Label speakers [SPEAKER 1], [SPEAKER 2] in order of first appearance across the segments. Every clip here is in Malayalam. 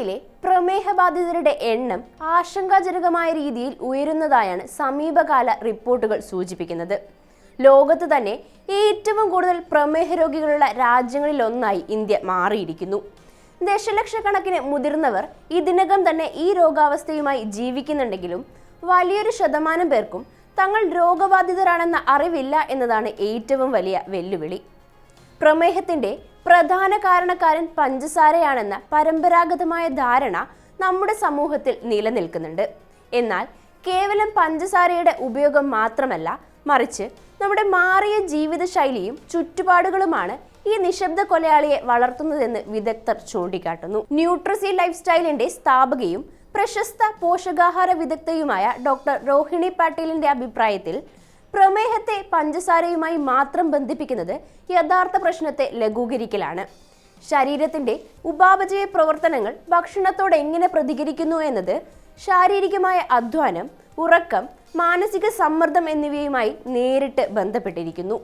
[SPEAKER 1] ഇന്ത്യയിലെ പ്രമേഹ ബാധിതരുടെ എണ്ണം ആശങ്കാജനകമായ രീതിയിൽ ഉയരുന്നതായാണ് സമീപകാല റിപ്പോർട്ടുകൾ സൂചിപ്പിക്കുന്നത്. ലോകത്ത് തന്നെ ഏറ്റവും കൂടുതൽ പ്രമേഹ രോഗികളുള്ള രാജ്യങ്ങളിലൊന്നായി ഇന്ത്യ മാറിയിരിക്കുന്നു. ദശലക്ഷക്കണക്കിന് മുതിർന്നവർ ഇതിനകം തന്നെ ഈ രോഗാവസ്ഥയുമായി ജീവിക്കുന്നുണ്ടെങ്കിലും വലിയൊരു ശതമാനം പേർക്കും തങ്ങൾ രോഗബാധിതരാണെന്ന അറിവില്ല എന്നതാണ് ഏറ്റവും വലിയ വെല്ലുവിളി. പ്രമേഹത്തിന്റെ പ്രധാന കാരണക്കാരൻ പഞ്ചസാരയാണെന്ന പരമ്പരാഗതമായ ധാരണ നമ്മുടെ സമൂഹത്തിൽ നിലനിൽക്കുന്നുണ്ട്. എന്നാൽ കേവലം പഞ്ചസാരയുടെ ഉപയോഗം മാത്രമല്ല മറിച്ച് നമ്മുടെ മാറിയ ജീവിതശൈലിയും ചുറ്റുപാടുകളുമാണ് ഈ നിശബ്ദ കൊലയാളിയെ വളർത്തുന്നതെന്ന് വിദഗ്ധർ ചൂണ്ടിക്കാട്ടുന്നു. ന്യൂട്രസി ലൈഫ് സ്റ്റൈലിന്റെ സ്ഥാപകയും പ്രശസ്ത പോഷകാഹാര വിദഗ്ധയുമായ ഡോക്ടർ രോഹിണി പാട്ടീലിന്റെ അഭിപ്രായത്തിൽ പ്രമേഹത്തെ പഞ്ചസാരയുമായി മാത്രം ബന്ധിപ്പിക്കുന്നത് യഥാർത്ഥ പ്രശ്നത്തെ ലഘൂകരിക്കലാണ്. ശരീരത്തിന്റെ ഉപാപചയ പ്രവർത്തനങ്ങൾ ഭക്ഷണത്തോട് എങ്ങനെ പ്രതികരിക്കുന്നു എന്നത് ശാരീരികമായ അധ്വാനം ഉറക്കം മാനസിക സമ്മർദ്ദം എന്നിവയുമായി നേരിട്ട് ബന്ധപ്പെട്ടിരിക്കുന്നു.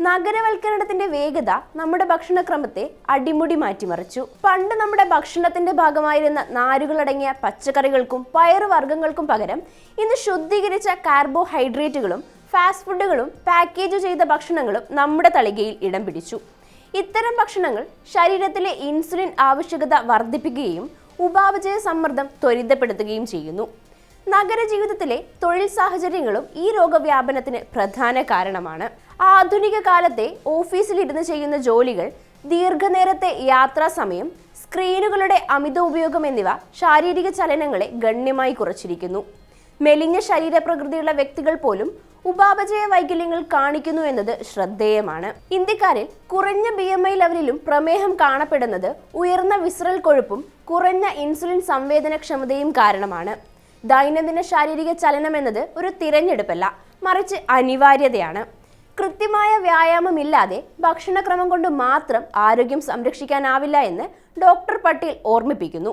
[SPEAKER 1] നഗരവൽക്കരണത്തിന്റെ വേഗത നമ്മുടെ ഭക്ഷണക്രമത്തെ അടിമുടി മാറ്റിമറിച്ചു. പണ്ട് നമ്മുടെ ഭക്ഷണത്തിന്റെ ഭാഗമായിരുന്ന നാരുകളടങ്ങിയ പച്ചക്കറികൾക്കും പയറുവർഗങ്ങൾക്കും പകരം ഇന്ന് ശുദ്ധീകരിച്ച കാർബോഹൈഡ്രേറ്റുകളും ഫാസ്റ്റ് ഫുഡുകളും പാക്കേജ് ചെയ്ത ഭക്ഷണങ്ങളും നമ്മുടെ തളികയിൽ ഇടം പിടിച്ചു. ഇത്തരം ഭക്ഷണങ്ങൾ ശരീരത്തിലെ ഇൻസുലിൻ ആവശ്യകത വർദ്ധിപ്പിക്കുകയും ഉപാപചയ സമ്മർദ്ദം ത്വരിതപ്പെടുത്തുകയും ചെയ്യുന്നു. നഗര ജീവിതത്തിലെ തൊഴിൽ സാഹചര്യങ്ങളും ഈ രോഗവ്യാപനത്തിന് പ്രധാന കാരണമാണ്. ആധുനിക കാലത്തെ ഓഫീസിലിരുന്ന് ചെയ്യുന്ന ജോലികൾ ദീർഘനേരത്തെ യാത്രാ സമയം സ്ക്രീനുകളുടെ അമിത ഉപയോഗം എന്നിവ ശാരീരിക ചലനങ്ങളെ ഗണ്യമായി കുറച്ചിരിക്കുന്നു. മെലിഞ്ഞ ശരീരപ്രകൃതിയുള്ള വ്യക്തികൾ പോലും ഉപാപചയ വൈകല്യങ്ങൾ കാണിക്കുന്നു എന്നത് ശ്രദ്ധേയമാണ്. ഇന്ത്യക്കാരിൽ കുറഞ്ഞ ബി എം ഐ ലെവലിലും പ്രമേഹം കാണപ്പെടുന്നത് ഉയർന്ന വിസ്രൽ കൊഴുപ്പും കുറഞ്ഞ ഇൻസുലിൻ സംവേദനക്ഷമതയും കാരണമാണ്. ദൈനംദിന ശാരീരിക ചലനം എന്നത് ഒരു തിരഞ്ഞെടുപ്പല്ല മറിച്ച് അനിവാര്യതയാണ്. കൃത്യമായ വ്യായാമമില്ലാതെ ഭക്ഷണക്രമം കൊണ്ട് മാത്രം ആരോഗ്യം സംരക്ഷിക്കാനാവില്ല എന്ന് ഡോക്ടർ പട്ടേൽ ഓർമ്മിപ്പിക്കുന്നു.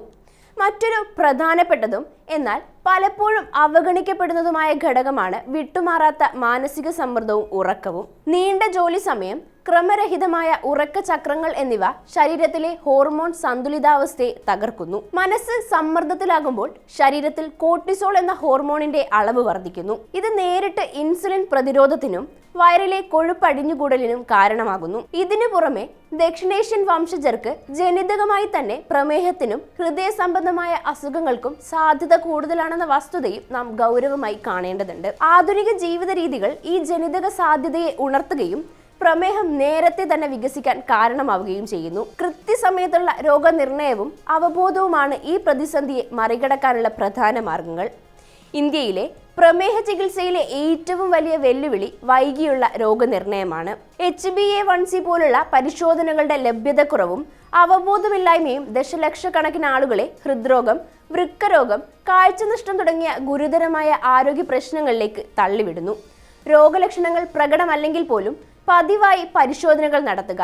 [SPEAKER 1] മറ്റൊരു പ്രധാനപ്പെട്ടതും എന്നാൽ പലപ്പോഴും അവഗണിക്കപ്പെടുന്നതുമായ ഘടകമാണ് വിട്ടുമാറാത്ത മാനസിക സമ്മർദ്ദവും ഉറക്കവും. നീണ്ട ജോലി സമയം ക്രമരഹിതമായ ഉറക്ക ചക്രങ്ങൾ എന്നിവ ശരീരത്തിലെ ഹോർമോൺ സന്തുലിതാവസ്ഥയെ തകർക്കുന്നു. മനസ്സ് സമ്മർദ്ദത്തിലാകുമ്പോൾ ശരീരത്തിൽ കോർട്ടിസോൾ എന്ന ഹോർമോണിന്റെ അളവ് വർദ്ധിക്കുന്നു. ഇത് നേരിട്ട് ഇൻസുലിൻ പ്രതിരോധത്തിനും വയറിലെ കൊഴുപ്പടിഞ്ഞുകൂടലിനും കാരണമാകുന്നു. ഇതിനു പുറമെ ദക്ഷിണേഷ്യൻ വംശജർക്ക് ജനിതകമായി തന്നെ പ്രമേഹത്തിനും ഹൃദയ സംബന്ധമായ അസുഖങ്ങൾക്കും സാധ്യത കൂടുതലാണെന്ന വസ്തുതയും നാം ഗൗരവമായി കാണേണ്ടതുണ്ട്. ആധുനിക ജീവിത രീതികൾ ഈ ജനിതക സാധ്യതയെ ഉണർത്തുകയും പ്രമേഹം നേരത്തെ തന്നെ വികസിക്കാൻ കാരണമാവുകയും ചെയ്യുന്നു. കൃത്യസമയത്തുള്ള രോഗനിർണയവും അവബോധവുമാണ് ഈ പ്രതിസന്ധിയെ മറികടക്കാനുള്ള പ്രധാന മാർഗങ്ങൾ. ഇന്ത്യയിലെ പ്രമേഹ ചികിത്സയിലെ ഏറ്റവും വലിയ വെല്ലുവിളി വൈകിയുള്ള രോഗനിർണയമാണ്. H B A one C പോലുള്ള പരിശോധനകളുടെ ലഭ്യതക്കുറവും അവബോധമില്ലായ്മയും ദശലക്ഷക്കണക്കിന് ആളുകളെ ഹൃദ്രോഗം വൃക്കരോഗം കാഴ്ചനഷ്ടം തുടങ്ങിയ ഗുരുതരമായ ആരോഗ്യ പ്രശ്നങ്ങളിലേക്ക് തള്ളിവിടുന്നു. രോഗലക്ഷണങ്ങൾ പ്രകടമല്ലെങ്കിൽ പോലും പതിവായി പരിശോധനകൾ നടത്തുക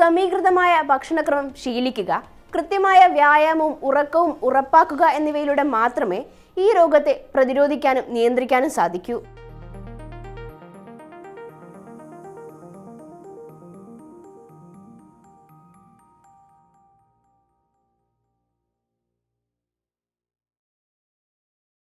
[SPEAKER 1] സമീകൃതമായ ഭക്ഷണക്രമം ശീലിക്കുക കൃത്യമായ വ്യായാമവും ഉറക്കവും ഉറപ്പാക്കുക എന്നിവയിലൂടെ മാത്രമേ ഈ രോഗത്തെ പ്രതിരോധിക്കാനും നിയന്ത്രിക്കാനും സാധിക്കൂ.